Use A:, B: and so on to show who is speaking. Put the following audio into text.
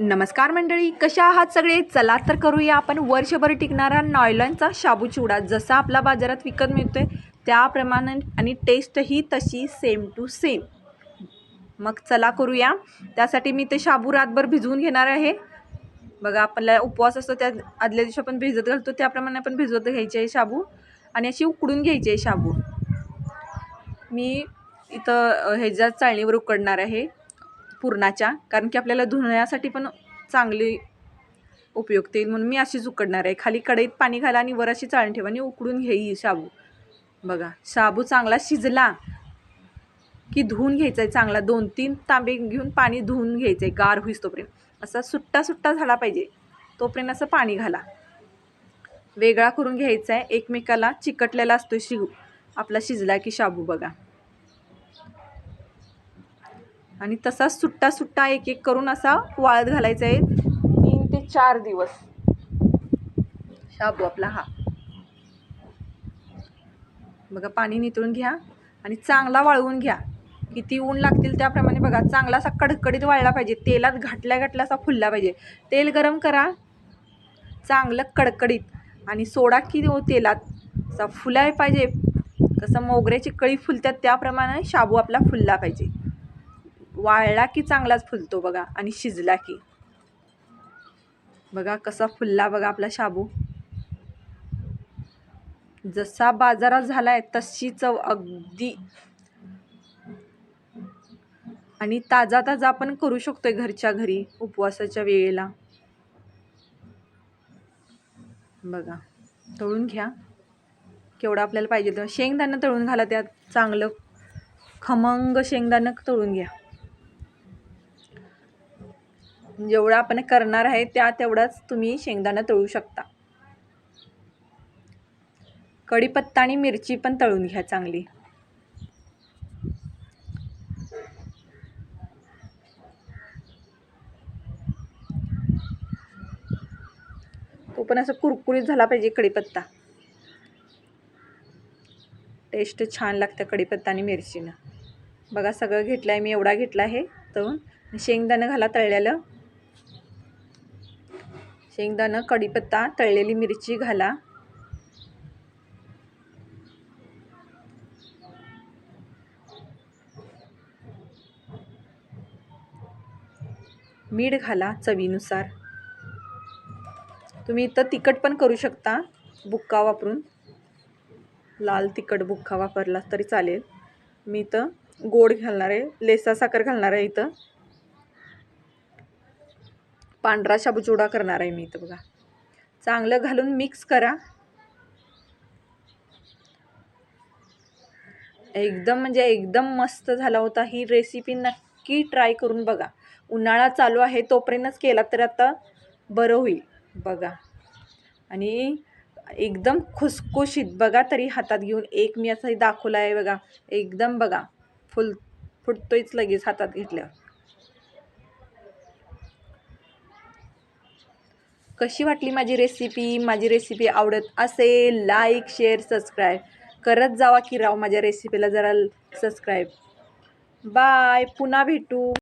A: नमस्कार मंडळी कशा आहात सगळे? चला तर करूया आपण. वर्षभर टिकणारा नॉयलॉनचा शाबू चिवडा जसा आपला बाजारात विकत मिळतोय त्याप्रमाणे आणि टेस्टही तशी सेम टू सेम मग चला करूया. त्यासाठी मी ते शाबू रातभर भिजवून घेणार आहे. बघा आपल्या उपवास असतो त्या आदल्या दिवशी आपण भिजत घालतो त्याप्रमाणे आपण भिजवत घ्यायचे आहे शाबू आणि अशी उकडून घ्यायची आहे शाबू. मी इथं ह्याच्या चाळणीवर उकडणार आहे. पुरणाच्या कारण की आपल्याला धुण्यासाठी पण चांगली उपयुक्त येईल म्हणून मी अशीच उकडणार आहे. खाली कढईत पाणी घाला आणि वर अशी चाळण ठेवा आणि उकडून घेई शाबू. बघा शाबू चांगला शिजला की धुवून घ्यायचा आहे चांगला. दोन तीन तांबे घेऊन पाणी धुवून घ्यायचं आहे गार होईस तोपर्यंत. असा सुट्टा सुट्टा झाला पाहिजे. तोपर्यंत असं पाणी घाला. वेगळा करून घ्यायचा आहे एकमेकाला चिकटलेला असतो शिव आपला शिजला की शाबू बघा. आणि तसाच सुट्टा सुट्टा एक एक करून असा वाळत घालायचा आहे. तीन ते चार दिवस. शाबू आपला हा. बघा पाणी नितळून घ्या आणि चांगला वाळवून घ्या. किती ऊन लागतील त्याप्रमाणे बघा चांगला असा कडकडीत वाळला पाहिजे. तेलात घाटल्या घाटल्या असा फुलला पाहिजे. तेल गरम करा. चांगलं कडकडीत. आणि सोडा की हो तेलात. असा फुलाय पाहिजे. कसं मोगऱ्याची कळी फुलतात त्याप्रमाणे शाबू आपला फुलला पाहिजे. वाळला की चांगलाच फुलतो बघा आणि शिजला की. बघा कसा फुलला बघा आपला शाबू. जसा बाजारात झालाय तशी चव अगदी. आणि ताजा ताजा आपण करू शकतोय घरच्या घरी उपवासाच्या वेळेला. बघा तळून घ्या. केवढं आपल्याला पाहिजे तर शेंगदाणं तळून घाला त्यात. चांगलं खमंग शेंगदाणं तळून घ्या. जेवढं आपण करणार आहे त्या तेवढाच तुम्ही शेंगदाणा तळू शकता. कढीपत्ता आणि मिरची पण तळून घ्या चांगली. तो पण असं कुरकुरीत झाला पाहिजे कढीपत्ता. टेस्ट छान लागतं कढीपत्ता आणि मिरचीनं. बघा सगळं घेतलं आहे मी एवढा घेतला आहे तळून. शेंगदाणं घाला तळलेलं. शेंगदाणं कढीपत्ता तळलेली मिरची घाला. मीठ घाला चवीनुसार. तुम्ही इथं तिखट पण करू शकता बुक्का वापरून. लाल तिखट बुक्का वापरला तरी चालेल. मी इथं गोड घालणार आहे लेसा साखर घालणार आहे इथं. पांढरा शाबुचुडा करणार आहे मी इथं बघा. चांगलं घालून मिक्स करा. एकदम म्हणजे एकदम मस्त झाला होता ही रेसिपी नक्की ट्राय करून बघा. उन्हाळा चालू आहे तोपर्यंतच केला तर आता बरं होईल बघा. आणि एकदम खुसखुशीत बघा तरी हातात घेऊन. एक मी असं दाखवला आहे बघा. एकदम बघा. फुल फुटतोयच लगेच हातात घेतल्यावर. कशी वाटली माझी रेसिपी माझी रेसिपी आवडत असेल लाईक शेअर सबस्क्राईब करत जावा की राव माझ्या रेसिपीला जरा सबस्क्राईब बाय पुन्हा भेटू.